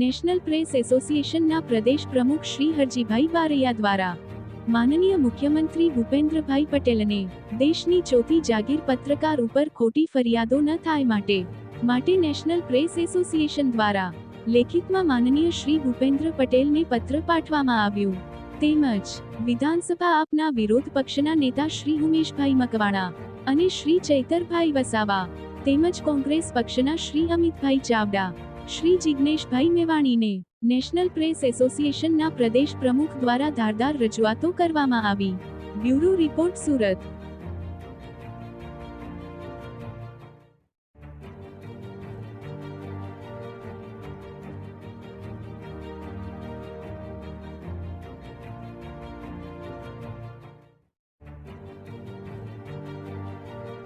National press એસોસિએશનના પ્રદેશ પ્રમુખ શ્રી હરજીભાઈ બારૈયા દ્વારા માનનીય મુખ્યમંત્રી ભૂપેન્દ્રભાઈ પટેલને દેશની ચોથી જાગીર પત્રકાર ઉપર ખોટી ફરિયાદો ન થાય માટે માટે નેશનલ પ્રેસ એસોસિએશન દ્વારા લેખિતમાં માનનીય શ્રી ભૂપેન્દ્ર પટેલને પત્ર પાઠવવામાં આવ્યું. તેમજ વિધાનસભા આપના વિરોધ પક્ષના નેતા શ્રી ઉમેશભાઈ મકવાણા અને શ્રી ચૈતરભાઈ વસાવા તેમજ કોંગ્રેસ પક્ષના શ્રી અમિતભાઈ ચાવડા શ્રી જિગ્નેશભાઈ મેવાણીને નેશનલ પ્રેસ એસોસિએશનના પ્રદેશ પ્રમુખ દ્વારા ધારદાર રજૂઆતો કરવામાં આવી. Bureau report Surat.